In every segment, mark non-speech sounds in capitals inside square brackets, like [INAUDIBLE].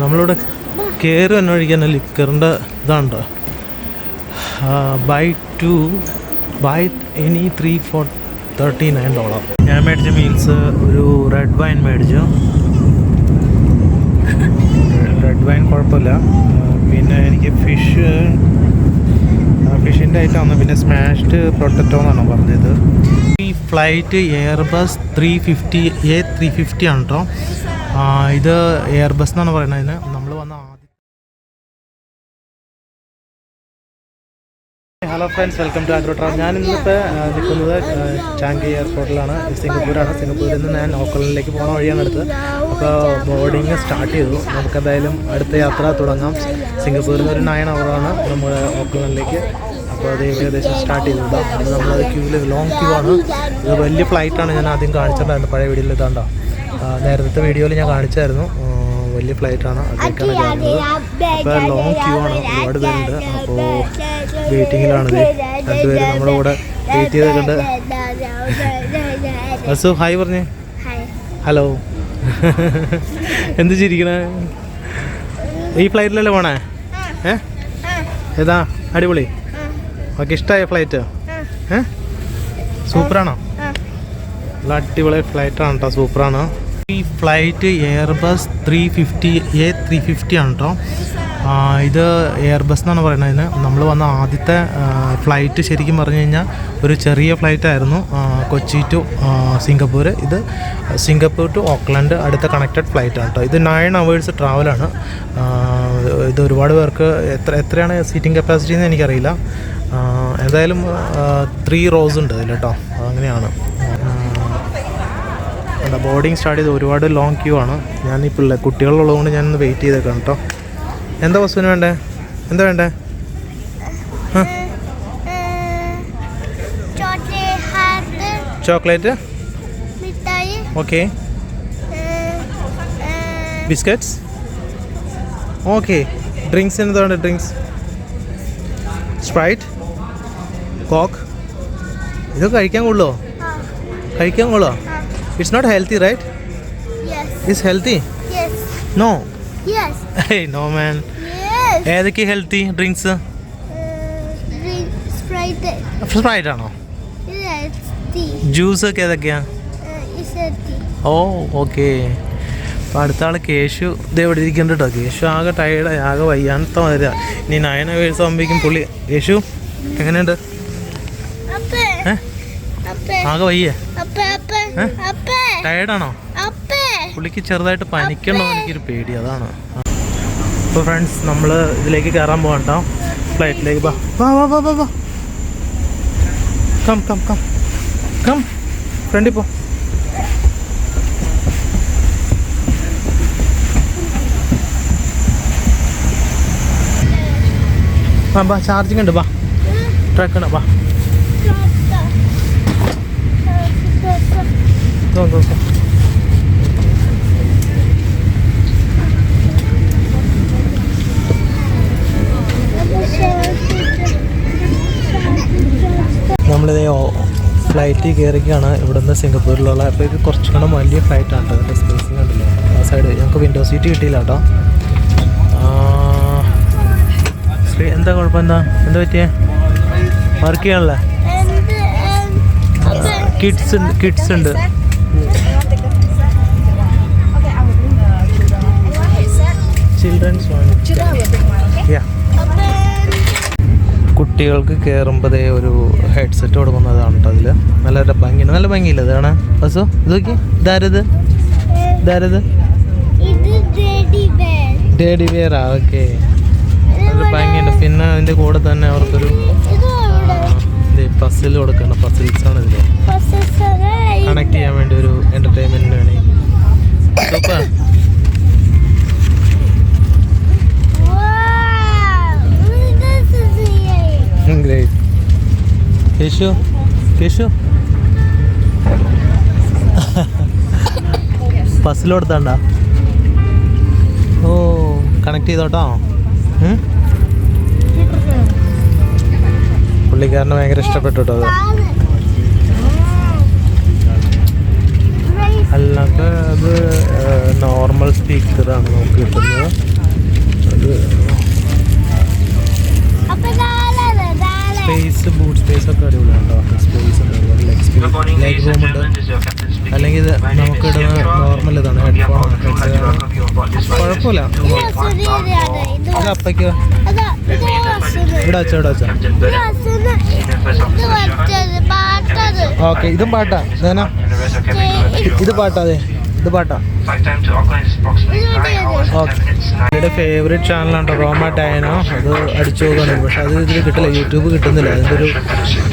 നമ്മളിവിടെ കയറി തന്നെ ഒഴിക്കാൻ ലിക്കറിന്റെ ഇതാണ്ടോ. Buy two buy any three for thirty nine dollar ഞാൻ മേടിച്ച മീൽസ് ഒരു റെഡ് വൈൻ മേടിച്ചു. റെഡ് വൈൻ കുഴപ്പമില്ല. പിന്നെ എനിക്ക് ഫിഷ് ഫിഷിന്റെ ഐറ്റം ആണ്. പിന്നെ സ്മാഷ്ഡ് പൊട്ടറ്റോ എന്നാണ് പറഞ്ഞത്. ഈ flight Airbus three fifty A three fifty ആണ് കേട്ടോ ഇത് എയർബസ് എന്നാണ് പറയുന്നത്. നമ്മൾ വന്ന ആദ്യം hello friends welcome to agro travel ഞാൻ ഇന്നിപ്പോൾ നിൽക്കുന്നത് ചാങ്കി എയർപോർട്ടിലാണ് സിംഗപ്പൂരാണ്. സിംഗപ്പൂരിൽ നിന്ന് ഞാൻ ഓക്കലൻഡിലേക്ക് പോകുന്ന വഴിയാണ് എടുത്തത് അപ്പോൾ ബോർഡിങ് സ്റ്റാർട്ട് ചെയ്തു. നമുക്കെന്തായാലും അടുത്ത യാത്ര തുടങ്ങാം. സിംഗപ്പൂരിൽ നിന്ന് ഒരു നയൻ അവറാണ് നമ്മൾ ഓക്കലൻഡിലേക്ക് അപ്പോൾ അത് ഏകദേശം സ്റ്റാർട്ട് ചെയ്തിട്ടുണ്ടാകും അപ്പോൾ നമ്മളത് ക്യൂവിൽ ലോങ് ക്യൂ ആണ്. ഇത് വലിയ ഫ്ലൈറ്റാണ് ഞാൻ ആദ്യം കാണിച്ചിട്ടുണ്ടായിരുന്നു പഴയ വീഡിയോയിൽ ഇതാണ്ടോ? നേരത്തെ വീഡിയോയിൽ ഞാൻ കാണിച്ചായിരുന്നു. വലിയ ഫ്ലൈറ്റാണ് അതിലേക്കാണ് കയറുന്നത് അപ്പോൾ ലോങ് ക്യൂ ആണ് ഒരുപാട് പേരുണ്ട്. അപ്പോൾ വെയിറ്റിങ്ങിലാണിത് രണ്ടുപേരും നമ്മുടെ കൂടെ വെയിറ്റ് ചെയ്തിട്ടുണ്ട്. അസു ഹായ് പറഞ്ഞേ. ഹലോ എന്ത് ചിരിക്കണേ? ഈ ഫ്ലൈറ്റിലല്ലേ പോണേ? ഏ? ഏതാ? അടിപൊളി. ഓക്കെ ഇഷ്ടമായ ഫ്ലൈറ്റ് സൂപ്പറാണോ? നല്ല അടിപൊളി ഫ്ലൈറ്റാണ് കേട്ടോ സൂപ്പറാണ്. ഈ flight Airbus three fifty A three fifty ആണ് കേട്ടോ ഇത് എയർബസ് എന്നാണ് പറയുന്നത്. ഇതിന് നമ്മൾ വന്ന ആദ്യത്തെ ഫ്ലൈറ്റ് ശരിക്കും പറഞ്ഞു കഴിഞ്ഞാൽ ഒരു ചെറിയ ഫ്ലൈറ്റ് ആയിരുന്നു. കൊച്ചി ടു സിംഗപ്പൂർ ഇത് സിംഗപ്പൂർ ടു ഓക്ലാൻഡ് അടുത്ത കണക്റ്റഡ് ഫ്ലൈറ്റ് ആണ് കേട്ടോ ഇത് നയൻ അവേഴ്സ് ട്രാവലാണ് ഇത് ഒരുപാട് പേർക്ക് എത്ര എത്രയാണ് സീറ്റിംഗ് കപ്പാസിറ്റി എന്ന് എനിക്കറിയില്ല. എന്തായാലും ത്രീ റോസ് ഉണ്ട് അതിൽ കേട്ടോ അങ്ങനെയാണ്. എന്താ ബോർഡിങ് സ്റ്റാർട്ട് ചെയ്ത് ഒരുപാട് ലോങ് ക്യൂ ആണ്. ഞാൻ ഈ പിള്ളേർ കുട്ടികളുള്ളതുകൊണ്ട് ഞാനൊന്ന് വെയിറ്റ് ചെയ്തേക്കാം കേട്ടോ എന്താ വസ്തുവിന് വേണ്ടേ? എന്താ വേണ്ടേ? Chocolate? Okay. Biscuits? Okay. Drinks എന്താ വേണ്ടത് ഡ്രിങ്ക്സ്? സ്പ്രൈറ്റ്? കോക്ക് ഇതൊക്കെ കഴിക്കാൻ കൊള്ളുമോ കഴിക്കാൻ കൊള്ളോ it's not healthy right it's healthy no no man ഏതൊക്കെ ഹെൽത്തി ഡ്രിങ്ക്സ് സ്പ്രൈറ്റ് ആണോ? ജ്യൂസ് ഒക്കെ ഏതൊക്കെയാ? Tea oh okay. അപ്പോൾ അടുത്ത ആൾ കേശു. ഇത് എവിടെ ഇരിക്കുന്നുണ്ട് കേട്ടോ കേശു ആകെ ടയേർഡായി ആകെ വയ്യാത്ത മതി ഇനി നയന വേഴ്സ് ആകുമ്പോഴേക്കും പുള്ളി കേശു എങ്ങനെയുണ്ട്? അപ്പേ അപ്പേ ആകെ വയ്യേ. ടയേർഡാണോ പുള്ളിക്ക് ചെറുതായിട്ട് പനിക്കണോ എനിക്കൊരു പേടി അതാണ്. അപ്പോൾ ഫ്രണ്ട്സ് നമ്മൾ ഇതിലേക്ക് കയറാൻ പോകണ്ടോ ഫ്ലൈറ്റിലേക്ക് വാ. വാ വാ വാ വാ വാ. കം കം കം കം ഫ്രണ്ടിൽ പോ. വാ ചാർജിങ് ഉണ്ട് ബാ ട്രക്ക് ഉണ്ട് വാ നോ നോ നോ നമ്മളിത് ഫ്ലൈറ്റിൽ കയറിക്കാണ് ഇവിടുന്ന് സിംഗപ്പൂരിലുള്ള അപ്പോൾ ഇത് കുറച്ച് കൂടെ വലിയ ഫ്ലൈറ്റാണ് കേട്ടോ. അതിന്റെ സ്പേസിങ് കണ്ടില്ല? ആ സൈഡ് ഞങ്ങൾക്ക് വിൻഡോ സീറ്റ് കിട്ടിയില്ല കേട്ടോ. ശ്രീ എന്താ കുഴപ്പം എന്താ എന്താ പറ്റിയേ വർക്ക് ചെയ്യാനല്ലേ കിഡ്സ് കിഡ്സ് ഉണ്ട്. ചിൽഡ്രൻസ് യാ കുട്ടികൾക്ക് കയറുമ്പോഴേ ഒരു ഹെഡ്സെറ്റ് കൊടുക്കുന്നതാണ് കേട്ടോ അതിൽ നല്ല ഭംഗിയുണ്ട്. നല്ല ഭംഗിയില്ല ഇതാണ് ബസ്സോ ഇത് നോക്കി. ഇതാരത്? ഇതാരത്? ഡേഡി വിയറാ ഓക്കെ നല്ല ഭംഗിയുണ്ട്. പിന്നെ അതിന്റെ കൂടെ തന്നെ അവർക്കൊരു പസിൽ കൊടുക്കണം പസിൽസ് ആണ് ഇതിൽ കണക്ട് ചെയ്യാൻ വേണ്ടി ഒരു എന്റർടൈൻമെന്റിന് വേണ്ടി. സൂപ്പർ കേശു കേശു. പസിൽ കൊടുത്താണ്ട? ഓ കണക്ട് ചെയ്തോട്ടോ? പുള്ളിക്കാരന് ഭയങ്കര ഇഷ്ടപ്പെട്ടു കേട്ടോ അത്. അത് നോർമൽ സ്പീക്കറാണ് നമുക്ക് കിട്ടുന്നത്. സ്പേസ് ബൂട്ട് സ്പേസ് ഒക്കെ അടിപൊളിയാണ് സ്പേസ് ഉണ്ട്. റൂം ഉണ്ട് അല്ലെങ്കിൽ നമുക്ക് ഇടുന്ന നോർമൽ ഇതാണ് ഹെഡ്ഫോൺ കുഴപ്പമില്ല. അപ്പയ്ക്ക് ഇവിടെ ഓക്കെ ഇതും പാട്ടാ. ഇത് പാട്ടാ അതെ. ഇത് പാട്ടാ? എന്റെ ഫേവറേറ്റ് ചാനലാണ് റോമ ടൈനോ അത് അടിച്ചു നോക്കുകയാണ് പക്ഷെ അത് ഇതിൽ കിട്ടില്ല. യൂട്യൂബ് കിട്ടുന്നില്ല. അതിന്റെ ഒരു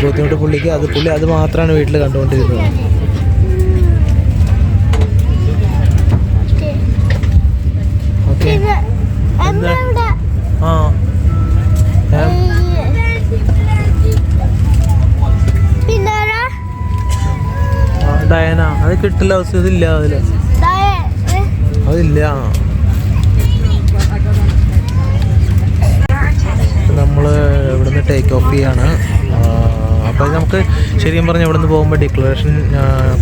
ബുദ്ധിമുട്ട് പുള്ളിക്ക്? അത് പുള്ളി അത് മാത്രമാണ് വീട്ടിൽ കണ്ടുകൊണ്ടിരുന്നത്. അത് കിട്ടില്ല അവസ്ഥ ഇതില്ല അതിൽ. അതില്ല. നമ്മൾ ഇവിടുന്ന് ടേക്ക് ഓഫ് ചെയ്യാണ്. അപ്പോൾ നമുക്ക് ശരിക്കും പറഞ്ഞാൽ ഇവിടുന്ന് പോകുമ്പോൾ ഡിക്ലറേഷൻ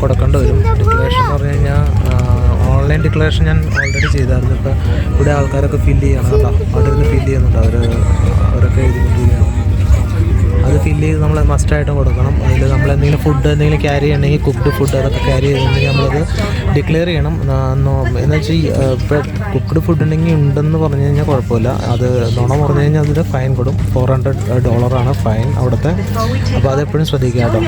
കൊടുക്കേണ്ടി വരും. ഡിക്ലറേഷൻ എന്ന് പറഞ്ഞു കഴിഞ്ഞാൽ ഓൺലൈൻ ഡിക്ലറേഷൻ ഞാൻ ഓൾറെഡി ചെയ്തായിരുന്നു. ഇപ്പോൾ ഇവിടെ ആൾക്കാരൊക്കെ ഫില്ല് ചെയ്യണം. കേട്ടോ അവിടെ ഇരുന്ന് ഫില്ല് ചെയ്യുന്നുണ്ട് അവർ അവരൊക്കെ എഴുതിക്കൊണ്ടിരിക്കുകയാണ് അത് ഫില്ല് ചെയ്ത് നമ്മൾ മസ്റ്റായിട്ടും കൊടുക്കണം. അതിൽ നമ്മൾ എന്തെങ്കിലും ഫുഡ് എന്തെങ്കിലും ക്യാരി ചെയ്യണമെങ്കിൽ കുക്ക്ഡ് ഫുഡ് അതൊക്കെ ക്യാരി ചെയ്തിട്ടുണ്ടെങ്കിൽ നമ്മളത് ഡിക്ലെയർ ചെയ്യണം. എന്ന് വെച്ചാൽ കുക്ക്ഡ് ഫുഡ് ഉണ്ടെങ്കിൽ ഉണ്ടെന്ന് പറഞ്ഞു കഴിഞ്ഞാൽ കുഴപ്പമില്ല. അത് നുണ പറഞ്ഞു കഴിഞ്ഞാൽ അതിൽ ഫൈൻ കൊടും. ഫോർ ഹൺഡ്രഡ് ഡോളറാണ് ഫൈൻ അവിടുത്തെ. അപ്പോൾ അതെപ്പോഴും ശ്രദ്ധിക്കുക കേട്ടോ.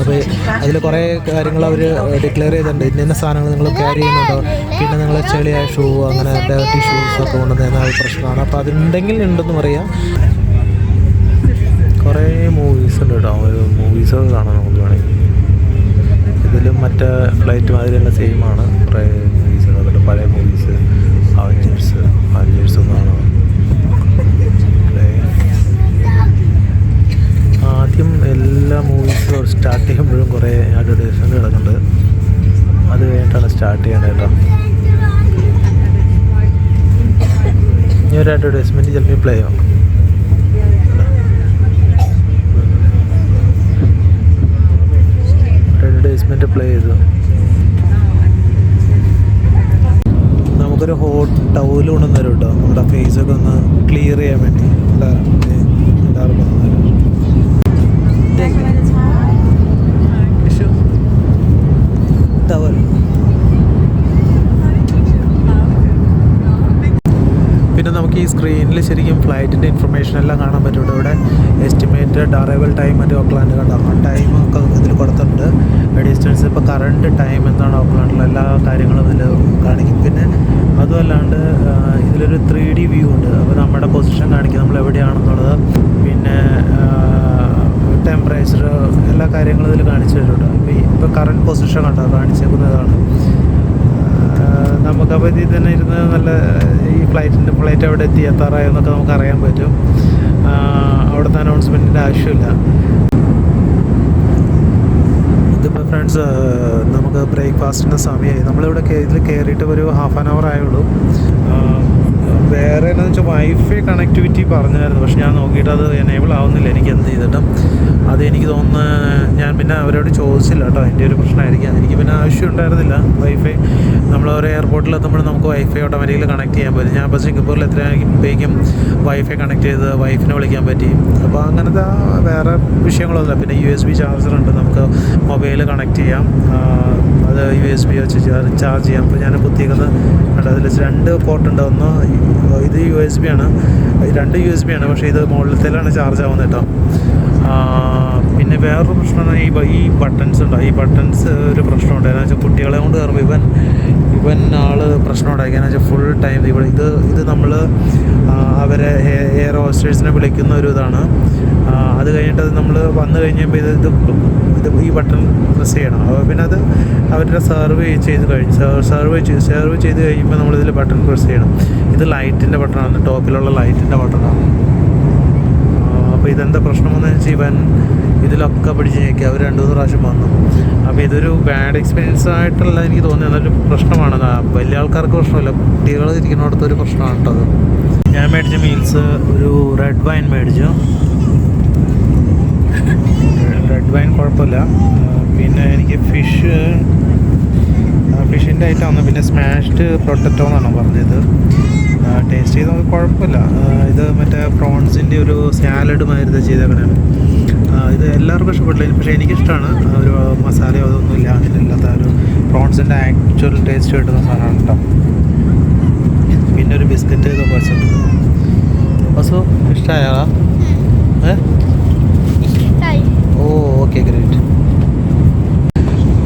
അപ്പോൾ അതിൽ കുറേ കാര്യങ്ങൾ അവർ ഡിക്ലെയർ ചെയ്തിട്ടുണ്ട്. ഇന്ന സാധനങ്ങൾ നിങ്ങൾ ക്യാരി ചെയ്യുന്നുണ്ടോ? പിന്നെ നിങ്ങൾ ചെളിയായ ഷൂ അങ്ങനെ ഡയറക്റ്റ് ഷൂസ് ഒക്കെ കൊണ്ടുവന്ന് പ്രശ്നമാണ്. അപ്പോൾ അതുണ്ടെങ്കിൽ ഉണ്ടെന്ന് പറയാം. കുറേ മൂവീസ് ഉണ്ട് കേട്ടോ. ഒരു മൂവീസ് കാണാം നമുക്ക് വേണമെങ്കിൽ. ഇതിലും മറ്റേ ഫ്ലൈറ്റ് സെയിം ആണ്. കുറേ മൂവീസ് ഉണ്ട്. അതുകൊണ്ട് പഴയ മൂവീസ് അവഞ്ചേഴ്സ് അവഞ്ചേഴ്സ് ഒന്നാണ് ആദ്യം എല്ലാ മൂവീസും സ്റ്റാർട്ട് ചെയ്യുമ്പോഴും കുറേ അഡ്വർടൈസ്മെന്റ് കിടക്കുന്നുണ്ട്. അത് കഴിഞ്ഞിട്ടാണ് സ്റ്റാർട്ട് ചെയ്യേണ്ടത് കേട്ടോ. ഇനി ഒരു അഡ്വർടൈസ്മെന്റ് ചിലപ്പോൾ പ്ലേ ആവും അഡ്വർടൈസ്മെന്റ് പ്ലേ ചെയ്തു നമുക്കൊരു ഹോട്ട് ടൗൽ കൊണ്ടുവന്ന് തരും കേട്ടോ നമ്മുടെ ഫേസൊക്കെ ഒന്ന് ക്ലിയർ ചെയ്യാൻ വേണ്ടി എല്ലാ- ദേ, എല്ലാവർക്കും ഒന്ന് തരും. ഇഷു. ടവൽ പിന്നെ നമുക്ക് ഈ സ്ക്രീനിൽ ശരിക്കും ഫ്ലൈറ്റിന്റെ ഇൻഫർമേഷൻ എല്ലാം കാണാൻ പറ്റും. ഇവിടെ estimated arrival time and Auckland കണ്ടോ? ആ ടൈമൊക്കെ ഇതിൽ കൊടുത്തിട്ടുണ്ട്. ഡിസ്റ്റൻസ് ഇപ്പോൾ കറണ്ട് ടൈം എന്താണ് ഓക്ലാൻഡിലെ എല്ലാ കാര്യങ്ങളും ഇതിൽ കാണിക്കും പിന്നെ അതുമല്ലാണ്ട് ഇതിലൊരു ത്രീ ഡി വ്യൂ ഉണ്ട്. അപ്പോൾ നമ്മുടെ പൊസിഷൻ കാണിക്കും നമ്മൾ എവിടെയാണെന്നുള്ളത്. പിന്നെ ടെമ്പറേച്ചർ എല്ലാ കാര്യങ്ങളും ഇതിൽ കാണിച്ചു തരുന്നുണ്ട്. അപ്പോൾ ഇപ്പോൾ കറണ്ട് പൊസിഷൻ കണ്ടോ? കാണിച്ചേക്കുന്നതാണ് നമുക്ക് നമുക്കപ്പോൾ ഇതിൽ തന്നെ ഇരുന്ന് നല്ല ഫ്ലൈറ്റിന്റെ ഫ്ലൈറ്റ് അവിടെ എത്തി എത്താറായോ എന്നൊക്കെ നമുക്ക് അറിയാൻ പറ്റും അവിടുത്തെ അനൗൺസ്മെന്റിന്റെ ആവശ്യമില്ല. ഇതിപ്പോൾ ഫ്രണ്ട്സ് നമുക്ക് ബ്രേക്ക്ഫാസ്റ്റിന്റെ സമയമായി നമ്മളിവിടെ ഇതിൽ കയറിയിട്ട് ഒരു ഹാഫ് ആൻ അവർ ആയുള്ളൂ. വേറെ എന്താണെന്ന് വെച്ചാൽ വൈഫൈ കണക്ടിവിറ്റി പറഞ്ഞായിരുന്നു. പക്ഷെ ഞാൻ നോക്കിയിട്ട് അത് എനേബിൾ ആവുന്നില്ല. എനിക്ക് എന്ത് ചെയ്തിട്ടും. അത് എനിക്ക് തോന്നുന്നു ഞാൻ പിന്നെ അവരോട് ചോദിച്ചില്ല കേട്ടോ. അതിന്റെ ഒരു പ്രശ്നമായിരിക്കാം. എനിക്ക് പിന്നെ ആവശ്യം ഉണ്ടായിരുന്നില്ല. വൈഫൈ നമ്മൾ ഒരു എയർപോർട്ടിൽ എത്തുമ്പോൾ നമുക്ക് വൈഫൈ ഓട്ടോമാറ്റിക്കലി കണക്ട് ചെയ്യാൻ പറ്റും. ഞാൻ ഇപ്പോൾ സിംഗപ്പൂരിൽ എത്ര എത്രയാകുമ്പോഴേക്കും വൈഫൈ കണക്ട് ചെയ്ത് വൈഫിനെ വിളിക്കാൻ പറ്റി. അപ്പോൾ അങ്ങനത്തെ വേറെ വിഷയങ്ങളൊന്നുമില്ല. പിന്നെ യു എസ് ബി ചാർജർ ഉണ്ട്. നമുക്ക് മൊബൈൽ കണക്ട് ചെയ്യാം. അത് യു എസ് ബി വെച്ച് ചാർജ് ചെയ്യാം. അപ്പോൾ ഞാൻ കുത്തിയേക്കുന്നത് കണ്ടോ? അതിൽ രണ്ട് പോർട്ടുണ്ട് ഒന്ന് ഇത് യു എസ് ബി ആണ്. രണ്ട് യു എസ് ബി ആണ്. പക്ഷേ ഇത് മുകളിലത്തേലാണ് ചാർജ് ആവുന്നത് കേട്ടോ. പിന്നെ വേറൊരു പ്രശ്നമാണ് ഈ ഈ ബട്ടൺസ് ഉണ്ടോ? ഈ ബട്ടൺസ് ഒരു പ്രശ്നമുണ്ട് എന്ന് വെച്ചാൽ കുട്ടികളെ കൊണ്ട് കയറുമ്പോൾ ഇവൻ ഇവൻ ആൾ പ്രശ്നം ഉണ്ടാക്കി വെച്ചാൽ ഫുൾ ടൈം ഇവിടെ ഇത് ഇത് നമ്മൾ അവരെ എയർ ഹോസ്റ്റേഴ്സിനെ വിളിക്കുന്ന ഒരു ഇതാണ്. അത് കഴിഞ്ഞിട്ട് നമ്മൾ വന്നു കഴിഞ്ഞപ്പോൾ ഇത് ഇത് ഇത് ഈ ബട്ടൺ പ്രസ് ചെയ്യണം. അപ്പോൾ പിന്നെ അത് അവരുടെ സർവ് ചെയ്ത് കഴിഞ്ഞ്. സർവ് ചെയ്ത് സർവ് ചെയ്ത് കഴിയുമ്പോൾ നമ്മളിതിൽ ബട്ടൺ പ്രസ് ചെയ്യണം. ഇത് ലൈറ്റിന്റെ ബട്ടണാണ് ടോപ്പിലുള്ള ലൈറ്റിന്റെ ബട്ടണാണ് അപ്പോൾ ഇതെന്താ പ്രശ്നമെന്ന് വെച്ചാൽ ഇവൻ ഇതിലൊക്കെ പിടിച്ച് ഞെക്കി. അവർ രണ്ട് മൂന്ന് പ്രാവശ്യം വന്നു. അപ്പോൾ ഇതൊരു ബാഡ് എക്സ്പീരിയൻസ് ആയിട്ടുള്ള എനിക്ക് തോന്നി നല്ലൊരു പ്രശ്നമാണ്. വലിയ ആൾക്കാർക്ക് പ്രശ്നമില്ല. കുട്ടികൾ ഇരിക്കുന്നിടത്ത് ഒരു പ്രശ്നമാണ് കേട്ടോ അത്. ഞാൻ മേടിച്ച മീൽസ് ഒരു റെഡ് വൈൻ മേടിച്ചു. റെഡ് വൈൻ കുഴപ്പമില്ല. പിന്നെ എനിക്ക് ഫിഷ് ഫിഷിന്റെ ഐറ്റം ആണ്. പിന്നെ സ്മാഷ്ഡ് പ്രൊട്ടറ്റോ എന്നാണ് പറഞ്ഞത്. ടേസ്റ്റ് ചെയ്ത് നമുക്ക് കുഴപ്പമില്ല. ഇത് മറ്റേ പ്രോൺസിന്റെ ഒരു സാലഡ് മാതിരി ചെയ്തേക്കണേ ഇത് എല്ലാവർക്കും ഇഷ്ടപ്പെട്ടില്ല. പക്ഷേ എനിക്കിഷ്ടമാണ് ഒരു മസാലയോ അതൊന്നും ഇല്ല. ആ ഒരു പ്രോൺസിന്റെ ആക്ച്വൽ ടേസ്റ്റ് കിട്ടുന്ന സാധനമാണ് കേട്ടോ പിന്നെ ഒരു ബിസ്ക്കറ്റ് ഇതൊക്കെ വെച്ചിട്ടുണ്ട് അസോ ഇഷ്ടമായാ ഏ? ഇഷ്ടായി. ഓ ഓക്കെ ഗ്രേറ്റ്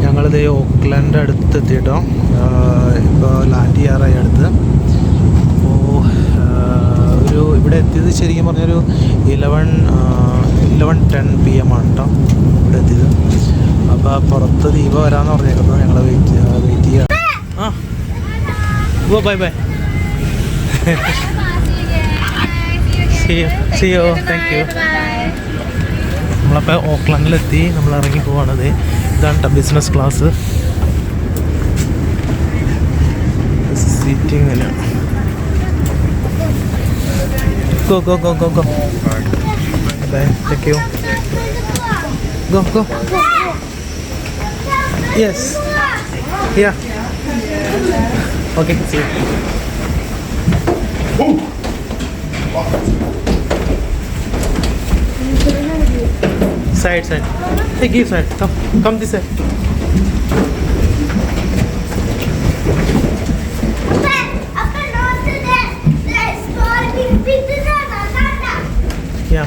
ഞങ്ങളിത് ഓക്ലാൻഡ് അടുത്ത് എത്തിയിട്ടോ ഇപ്പോൾ ലാൻഡ് ചെയ്യാറായി അടുത്ത്. ഒരു ഇവിടെ എത്തിയത് ശരിക്കും പറഞ്ഞൊരു eleven eleven ten P M ആണ് കേട്ടോ ഇവിടെ എത്തിയത്. അപ്പോൾ പുറത്ത് ദീപ വരാമെന്ന് പറഞ്ഞേക്കുന്നു ഞങ്ങൾ വെയിറ്റ് വെയിറ്റ് ചെയ്യാം ആ go bye bye see you thank you നമ്മളപ്പോൾ ഓക്ലാൻഡിലെത്തി നമ്മൾ ഇറങ്ങി പോവാണത് ഇതാണ് business class seating Go, go, go, go, go. Bye. Thank you. Go, go. Yes. Yeah. Okay, see you. Side, side. Hey, give side. Come, come this side. Yeah.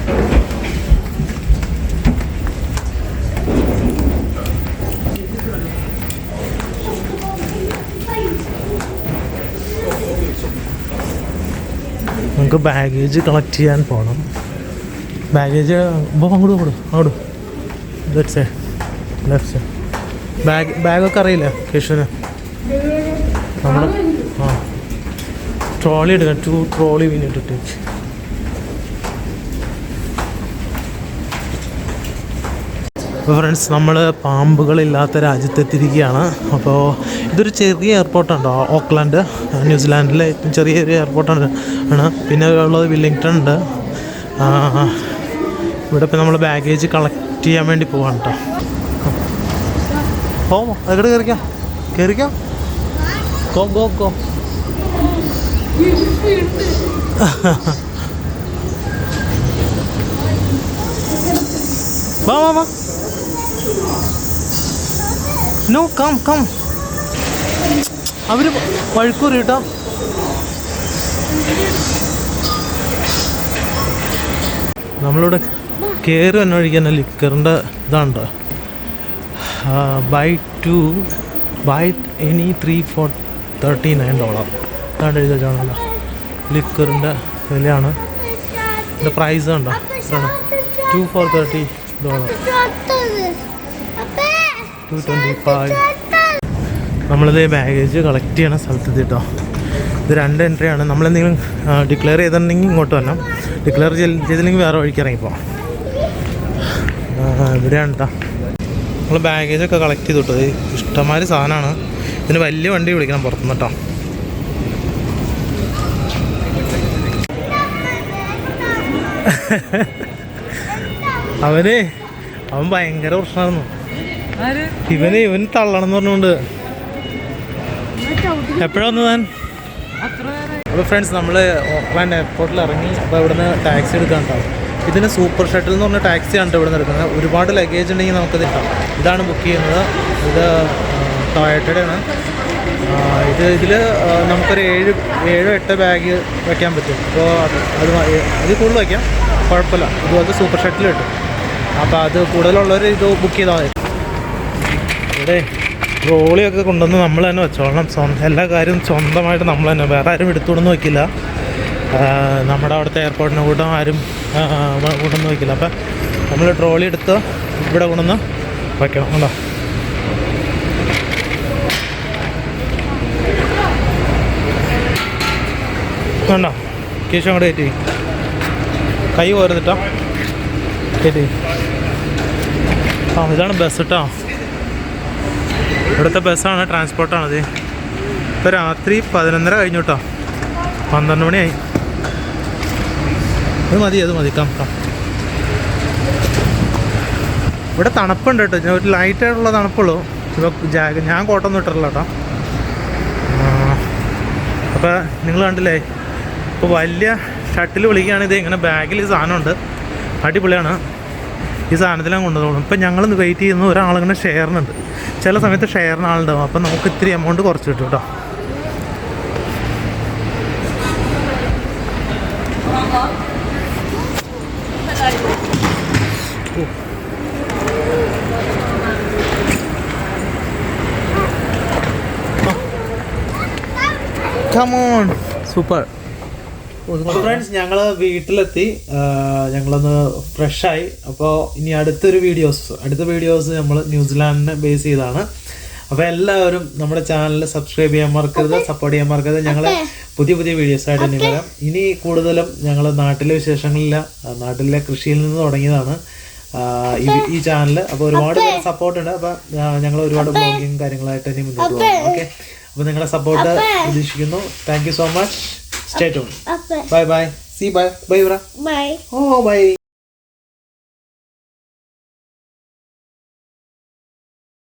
നമുക്ക് baggage collect ചെയ്യാൻ പോകണം baggage അപ്പോൾ അങ്ങോട്ട് കൊടു അങ്ങോട്ട്. Left left side bag ബാഗൊക്കെ അറിയില്ല കേശുവിന്? നമ്മൾ ആ. ട്രോളി എടുക്കാം ടു ട്രോളി വീണിട്ടിട്ട് അപ്പോൾ ഫ്രണ്ട്സ് നമ്മൾ പാമ്പുകളില്ലാത്ത രാജ്യത്തെത്തിയിരിക്കുകയാണ്. അപ്പോൾ ഇതൊരു ചെറിയ എയർപോർട്ടുണ്ട് ഓക്ലാൻഡ് ന്യൂസിലാൻഡിലെ ഏറ്റവും ചെറിയൊരു എയർപോർട്ടാണ് ആണ്. പിന്നെ ഉള്ളത് വില്ലിങ്ടൺ ഉണ്ട്. ഇവിടെ ഇപ്പോൾ നമ്മൾ ബാഗേജ് കളക്ട് ചെയ്യാൻ വേണ്ടി പോവാണ് കേട്ടോ ഓ എവിടെ കയറിക്കാം കയറിക്കാം കോ കോ ഗോ വാ വാ വാ. നോ കം കം അവർ വഴുക്കൂറി കേട്ടോ നമ്മളിവിടെ കയറി തന്നെ ഒഴിക്കുന്ന ലിക്കറിന്റെ ഇതാണ്ട് buy two buy any three for thirty nine dollar ഇതാണ്ട് എഴുതി വെച്ചാണല്ലോ ലിക്കറിന്റെ വിലയാണ്. ഇതിന്റെ പ്രൈസ് കണ്ടോ? Two for thirty dollar two twenty നമ്മളിത് ബാഗേജ് കളക്ട് ചെയ്യണ സ്ഥലത്ത് കേട്ടോ ഇത് രണ്ട് എൻട്രി ആണ്. നമ്മളെന്തെങ്കിലും ഡിക്ലെയർ ചെയ്തിട്ടുണ്ടെങ്കിൽ ഇങ്ങോട്ട് വരണം. ഡിക്ലെയർ ചെയ്തില്ലെങ്കിൽ വേറെ വഴിക്ക് ഇറങ്ങിപ്പോ. ഇവിടെയാണ് കേട്ടോ നമ്മൾ ബാഗേജൊക്കെ കളക്ട് ചെയ്തു കേട്ടോ ഇഷ്ടംമാതിരി സാധനമാണ് ഇതിന് വലിയ വണ്ടി വിളിക്കണം പുറത്തുനിന്ന് കേട്ടോ [LAUGHS] അവന് അവൻ ഭയങ്കര പ്രശ്നമായിരുന്നു. ഇവന് ഇവൻ തള്ളണം എന്ന് പറഞ്ഞുകൊണ്ട്. എപ്പോഴാ വന്നു താൻ അപ്പോൾ ഫ്രണ്ട്സ് നമ്മൾ ഓക്ലാൻഡ് എയർപോർട്ടിൽ ഇറങ്ങി അപ്പോൾ ഇവിടുന്ന് ടാക്സി എടുക്കാൻ ഉണ്ടാവും ഇതിന് സൂപ്പർ ഷട്ടിൽ എന്ന് പറഞ്ഞ ടാക്സി ആണ് ഇവിടെ നിന്ന് എടുക്കുന്നത്. ഒരുപാട് ലഗേജ് ഉണ്ടെങ്കിൽ നമുക്കത് കിട്ടാം. ഇതാണ് ബുക്ക് ചെയ്യുന്നത്. ഇത് ടൊയറ്റയുടെ ആണ് ഇത് ഇതിൽ നമുക്കൊരു ഏഴ് ഏഴോ എട്ടോ ബാഗ് വയ്ക്കാൻ പറ്റും. അപ്പോൾ അത് അത്. അതിൽ കൂടുതൽ വയ്ക്കാം കുഴപ്പമില്ല. ഇതുപോലത്തെ സൂപ്പർ ഷട്ടിൽ കിട്ടും. അപ്പോൾ അത് കൂടുതലുള്ളവർ ഇത് ബുക്ക് ചെയ്താൽ മതി. ഇവിടെ ട്രോളിയൊക്കെ കൊണ്ടുവന്ന് നമ്മൾ തന്നെ വെച്ചോളണം. സ്വന്തം എല്ലാ കാര്യവും സ്വന്തമായിട്ട് നമ്മൾ തന്നെ. വേറെ ആരും എടുത്തുകൊണ്ടൊന്നും വയ്ക്കില്ല നമ്മുടെ അവിടുത്തെ എയർപോർട്ടിന് കൂട്ടം ആരും കൊണ്ടുവന്ന് വയ്ക്കില്ല അപ്പം നമ്മൾ ട്രോളി എടുത്ത് ഇവിടെ കൊണ്ടുവന്ന് വയ്ക്കണം കണ്ടോ കണ്ടോ? കേശു അങ്ങോട്ട് കയറ്റി. കൈ പോരുന്നിട്ടോ കയറ്റി. ആ ഇതാണ് ബസ് കേട്ടോ ഇവിടുത്തെ ബസ്സാണ് ട്രാൻസ്പോർട്ടാണത് ഇപ്പോൾ രാത്രി പതിനൊന്നര കഴിഞ്ഞു കേട്ടോ പന്ത്രണ്ട് മണിയായി. അത് മതി അത് മതി. കം കം ഇവിടെ തണുപ്പുണ്ട് കേട്ടോ ഒരു ലൈറ്റായിട്ടുള്ള തണുപ്പുള്ളൂ. ഇപ്പോൾ ഞാൻ കോട്ടൊന്നും ഇട്ടിട്ടില്ല കേട്ടോ അപ്പോൾ നിങ്ങൾ കണ്ടില്ലേ? ഇപ്പോൾ വലിയ ഷട്ടിൽ വിളിക്കുകയാണെങ്കിൽ ഇത് ഇങ്ങനെ ബാഗിൽ സാധനമുണ്ട്. അടിപൊളിയാണ്. ഈ സാധനത്തിലാണ് കൊണ്ടുപോകണം ഇപ്പം ഞങ്ങൾ വെയിറ്റ് ചെയ്യുന്ന ഒരാളിങ്ങനെ ഷെയറിനുണ്ട് ചില സമയത്ത് ഷെയറിന് ആളുണ്ടാവും അപ്പം നമുക്ക് ഇത്തിരി എമൗണ്ട് കുറച്ച് കിട്ടും കേട്ടോ. Come on, super. ഫ്രണ്ട്സ് ഞങ്ങൾ വീട്ടിലെത്തി. ഞങ്ങളൊന്ന് ഫ്രഷായി അപ്പോൾ ഇനി അടുത്തൊരു വീഡിയോസ് അടുത്ത വീഡിയോസ് നമ്മൾ ന്യൂസിലാൻഡിനെ ബേസ് ചെയ്താണ്. അപ്പോൾ എല്ലാവരും നമ്മുടെ ചാനൽ സബ്സ്ക്രൈബ് ചെയ്യാൻ മറക്കരുത് സപ്പോർട്ട് ചെയ്യാൻ മറക്കരുത്. ഞങ്ങൾ പുതിയ പുതിയ വീഡിയോസ് ആയിട്ട് ഇനി വരാം. ഇനി കൂടുതലും ഞങ്ങൾ നാട്ടിലെ വിശേഷങ്ങളില്ല. നാട്ടിലെ കൃഷിയിൽ നിന്ന് തുടങ്ങിയതാണ്. ഈ ചാനൽ അപ്പോൾ ഒരുപാട് സപ്പോർട്ട് ഉണ്ട്. അപ്പോൾ ഞങ്ങൾ ഒരുപാട് ബ്ലോഗിങ് കാര്യങ്ങളായിട്ട് ഇനി മുന്നോട്ട് പോകാം. ഓക്കെ? അപ്പോൾ നിങ്ങളുടെ സപ്പോർട്ട് പ്രതീക്ഷിക്കുന്നു. Thank you so much stay bye bye see bye bye bye oh bye